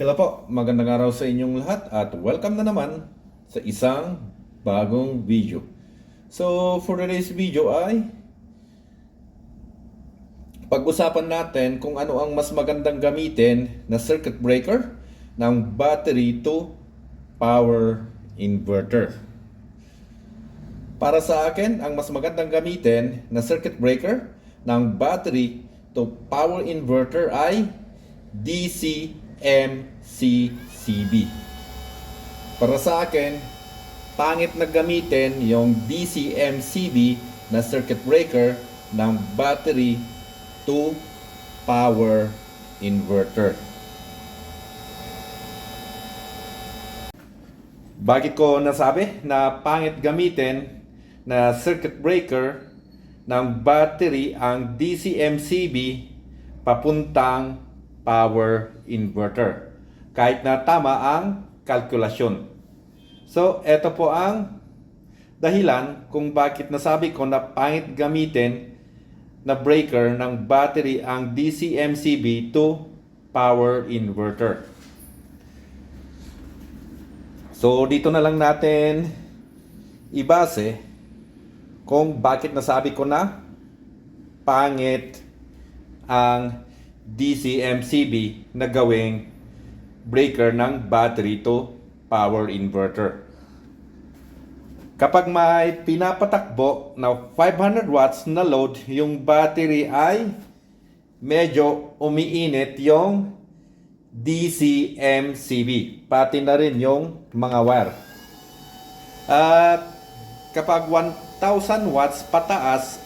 Hello po, magandang araw sa inyong lahat at welcome na naman sa isang bagong video. So, for today's video ay pag-usapan natin kung ano ang mas magandang gamitin na circuit breaker ng battery to power inverter. Para sa akin, ang mas magandang gamitin na circuit breaker ng battery to power inverter ay DC MCCB. Para sa akin, pangit na gamitin yung DC MCB na circuit breaker ng battery to power inverter. Bakit ko nasabi na pangit gamitin na circuit breaker ng battery ang DCMCB papuntang power inverter. Kahit na tama ang kalkulasyon. So, ito po ang dahilan kung bakit nasabi ko na pangit gamitin na breaker ng battery ang DCMCB to power inverter. So, dito na lang natin ibase kung bakit nasabi ko na pangit ang DCMCB na gawing breaker ng battery to power inverter. Kapag may pinapatakbo na 500 watts na load, yung battery ay medyo umiinit yung DCMCB, pati na rin yung mga wire. At kapag 1,000 watts pataas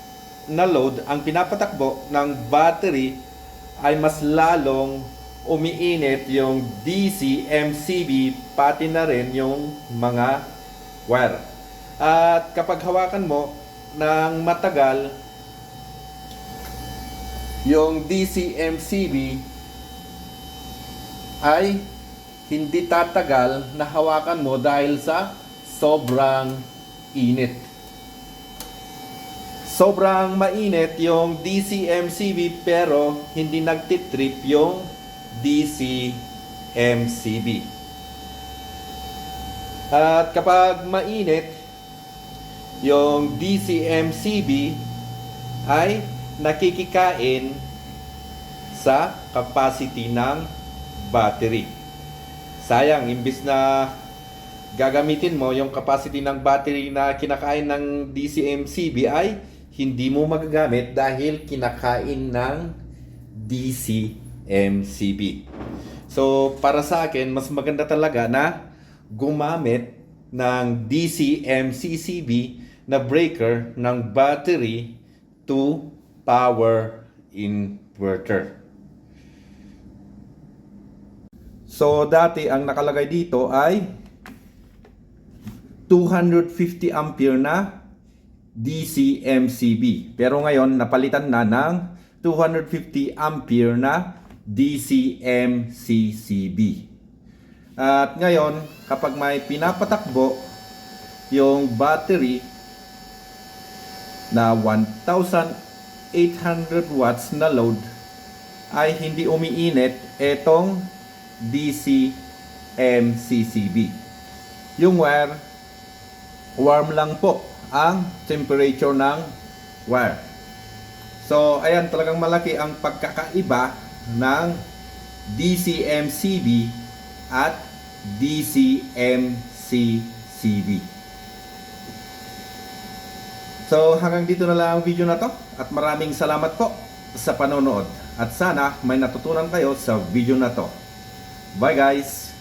na load ang pinapatakbo ng battery ay mas lalong umiinit yung DC MCB pati na rin yung mga wire. At kapag hawakan mo ng matagal yung DC MCB ay hindi tatagal na hawakan mo dahil sa sobrang init. Sobrang mainit yung DCMCB pero hindi nagtitrip yung DCMCB. At kapag mainit, yung DCMCB ay nakikikain sa capacity ng battery. Sayang, imbis na gagamitin mo yung capacity ng battery na kinakain ng DCMCB ay hindi mo magagamit dahil kinakain ng DCMCB. So, para sa akin, mas maganda talaga na gumamit ng DCMCCB na breaker ng battery to power inverter. So, dati ang nakalagay dito ay 250 ampere na DCMCB. Pero ngayon, napalitan na ng 250 ampere na DCMCCB. At ngayon, kapag may pinapatakbo yung battery na 1,800 watts na load ay hindi umiinit etong DCMCCB. Yung wire, warm lang po ang temperature ng wire. So, ayan talagang malaki ang pagkakaiba ng DCMCB at DCMCCB. So, hanggang dito na lang ang video na to at maraming salamat po sa panonood at sana may natutunan kayo sa video na to. Bye guys!